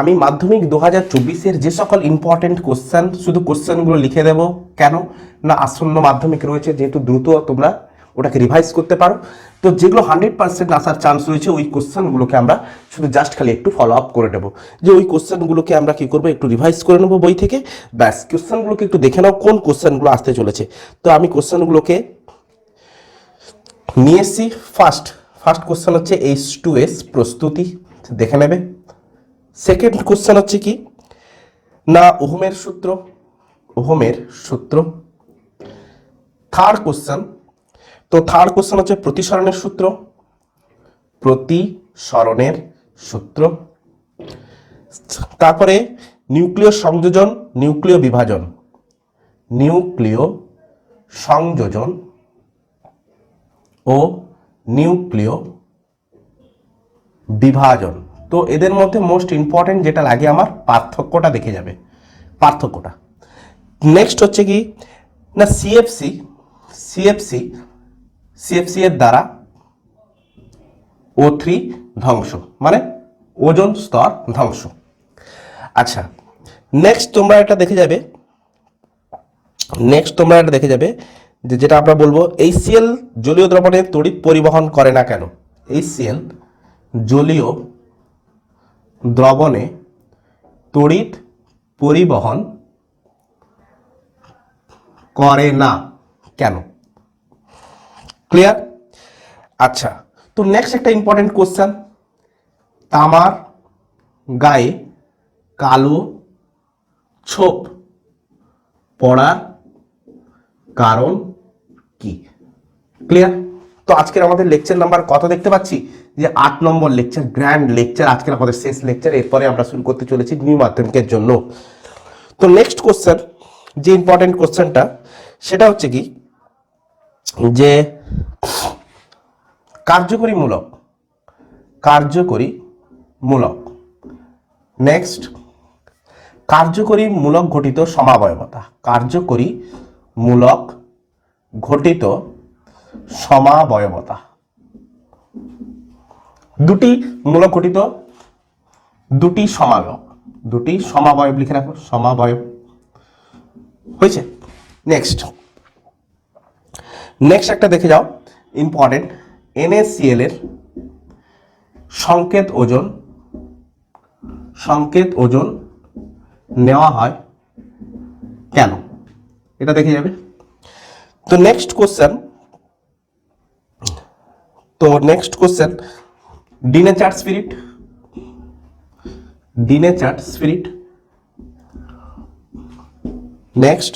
আমি মাধ্যমিক দু হাজার চব্বিশের যে সকল ইম্পর্টেন্ট কোশ্চেন শুধু কোশ্চেনগুলো লিখে দেব। কেন? না, আসন্ন মাধ্যমিক রয়েছে, যেহেতু দ্রুত তোমরা ওটাকে রিভাইজ করতে পারো। তো যেগুলো হান্ড্রেড পার্সেন্ট আসার চান্স রয়েছে, ওই কোশ্চেনগুলোকে আমরা শুধু জাস্ট খালি একটু ফলো আপ করে নেব। যে ওই কোশ্চেনগুলোকে আমরা কি করব, একটু রিভাইজ করে নেব বই থেকে। ব্যাস কোশ্চেনগুলোকে একটু দেখে নাও, কোন কোশ্চেনগুলো আসতে চলেছে। তো আমি কোশ্চেনগুলোকে নিয়ে এসছি। ফার্স্ট ফার্স্ট কোশ্চেন হচ্ছে এইচ টু এস প্রস্তুতি। দেখে নেবে। সেকেন্ড কোশ্চেন হচ্ছে কি? না, ওহমের সূত্র ওহমের সূত্র। থার্ড কোশ্চেন তো থার্ড কোশ্চেন হচ্ছে প্রতিসরণের সূত্র। প্রতিসরণের সূত্র। তারপরে নিউক্লিয় সংযোজন, নিউক্লিয় বিভাজন। নিউক্লিয় সংযোজন ও নিউক্লিয় বিভাজন। তো এদের মধ্যে মোস্ট ইম্পর্টেন্ট যেটা লাগে আমার, পার্থক্যটা দেখে যাবে। পার্থক্যটা। নেক্সট হচ্ছে কি, না সিএফসি সিএফসি সিএফসি এর দ্বারা ও থ্রি ধ্বংস মানে ওজন স্তর ধ্বংস। আচ্ছা নেক্সট তোমরা এটা দেখে যাবে নেক্সট তোমরা এটা দেখে যাবে, যে যেটা আমরা বলব এইচসিএল জলীয় দ্রবণে তড়িৎ পরিবহন করে না কেন? এইচসিএল জলীয় দ্রবণে তড়িৎ পরিবহন করে না। কেন? ক্লিয়ার আচ্ছা তো নেক্সট একটা ইম্পর্টেন্ট কোশ্চেন তামার গায়ে কালো ছোপ পড়ার কারণ কি? ক্লিয়ার তো আজকের আমাদের লেকচার নাম্বার কত দেখতে পাচ্ছি? যে আট নম্বর লেকচার গ্র্যান্ড লেকচার আজকের আমাদের শেষ লেকচার এরপরে আমরা শুরু করতে চলেছি নিউ মাধ্যমিকের জন্য। তো নেক্সট কোশ্চেন যে ইম্পর্টেন্ট কোশ্চেনটা সেটা হচ্ছে কি, যে কার্যকরী মূলক কার্যকরী মূলক নেক্সট কার্যকরী মূলক ঘটিত সমাবয়বতা কার্যকরী মূলক ঘটিত সমাবয়বতা। দুটি মূলক ঘটিত দুটি সমাবয়ব দুটি সমাবয়ব লিখে রাখো সমাবয়ব হয়েছে? নেক্সট নেক্সট একটা দেখে যাও ইম্পর্টেন্ট এনএসসিএল এর সংকেত ওজন সংকেত ওজন নেওয়া হয় কেন? এটা দেখে যাবে। তো নেক্সট কোশ্চেন তো next question denature spirit denature spirit next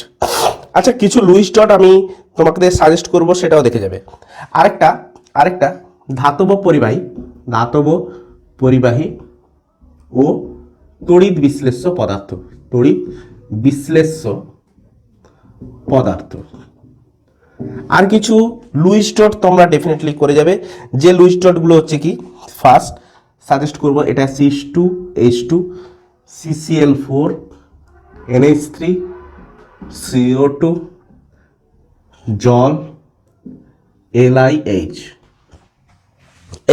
আচ্ছা কিছু লুইস ডট আমি তোমাকে সাজেস্ট করব, সেটাও দেখে যাবে। আরেকটা আরেকটা ধাতব পরিবাহী ধাতব পরিবাহী ও তড়িৎ বিশ্লেষ্য পদার্থ, তড়িৎ বিশ্লেষ্য পদার্থ। আর কিছু লুইস ডট তোমরা ডেফিনেটলি করে যাবে। যে লুইস ডটগুলো হচ্ছে কি? ফার্স্ট সাজেস্ট করব, এটা cis two H two CCL four NH three CO two জল এলআইএইচ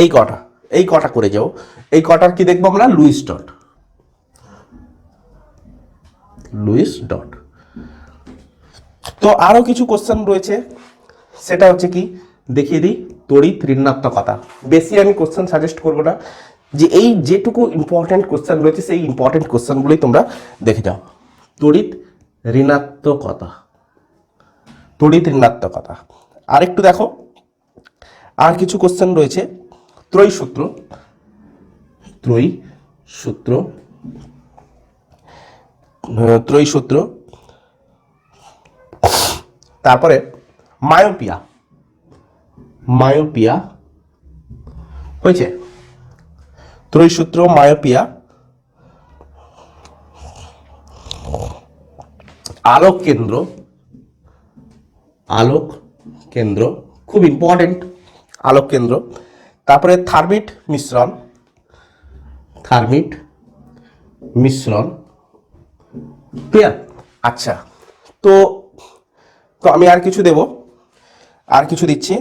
এই কটা এই কটা করে যাও। এই কটার কি দেখব আমরা? লুইস ডট লুইস ডট তো আরও কিছু কোশ্চেন রয়েছে, সেটা হচ্ছে কি? দেখিয়ে দিই। তড়িৎ ঋণাত্মকতা বেশি আমি কোশ্চেন সাজেস্ট করব না যে এই যেটুকু ইম্পর্টেন্ট কোশ্চেন রয়েছে, সেই ইম্পর্টেন্ট কোশ্চেনগুলোই তোমরা দেখে যাও। তড়িৎ ঋণাত্মকতা। তড়িৎ ঋণাত্মকতা। আর একটু দেখো, আর কিছু কোশ্চেন রয়েছে। ত্রয়ী সূত্র ত্রয়ী সূত্র ত্রয়ী সূত্র তারপরে মায়োপিয়া। মায়োপিয়া হয়েছে। ত্রয়ী সূত্র মায়োপিয়া। আলোক কেন্দ্র। আলোক কেন্দ্র, খুব ইম্পর্টেন্ট আলোক কেন্দ্র। তারপরে থার্মিট মিশ্রণ। থার্মিট মিশ্রণ। ক্লিয়ার আচ্ছা। তো তো আমি আর কিছু দেব, আর কিছু দিচ্ছি।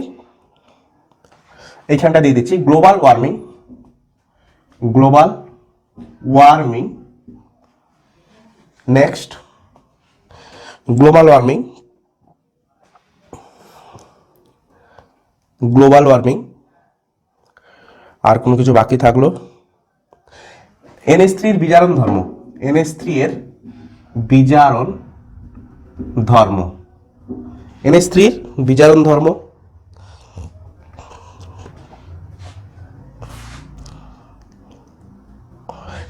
এইখানটা দিয়ে দিচ্ছি global warming global warming next global warming global warming আর কোনো কিছু বাকি থাকল? এনএস থ্রির বিজারণ ধর্ম এনএস থ্রি এর বিজারণ ধর্ম এনএস থ্রির বিজারণ ধর্ম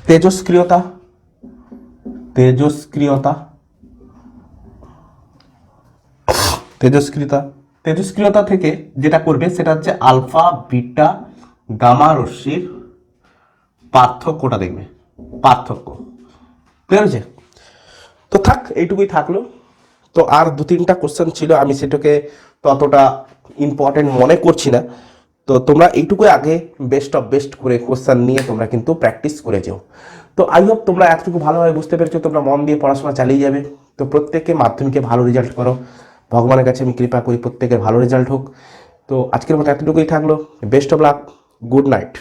তেজস্ক্রিয়তা? তেজস্ক্রিয়তা? তেজস্ক্রিয়তা? তেজস্ক্রিয়তা থেকে যেটা করবে সেটা হচ্ছে আলফা, বিটা, গামা রশ্মির পার্থক্যটা দেখবে। পার্থক্য। ক্লিয়ার হয়েছে? তো থাক, এইটুকুই থাকল। তো আর দু তিনটা কোশ্চেন ছিল, আমি সেটাকে ততটা ইম্পর্টেন্ট মনে করছি না। তো তোমরা এইটুকু আগে বেস্ট অফ বেস্ট করে কোশ্চেন নিয়ে তোমরা কিন্তু প্র্যাকটিস করে যেও। তো আই হোপ তোমরা এতটুকু ভালোভাবে বুঝতে পেরেছ, তোমরা মন দিয়ে পড়াশোনা চালিয়ে যাবে। তো প্রত্যেকে মাধ্যমিকে ভালো রেজাল্ট করো। ভগবানের কাছে আমি কৃপা করি প্রত্যেকের ভালো রেজাল্ট হোক। তো আজকের মতো এতটুকুই থাকল। Best of luck good night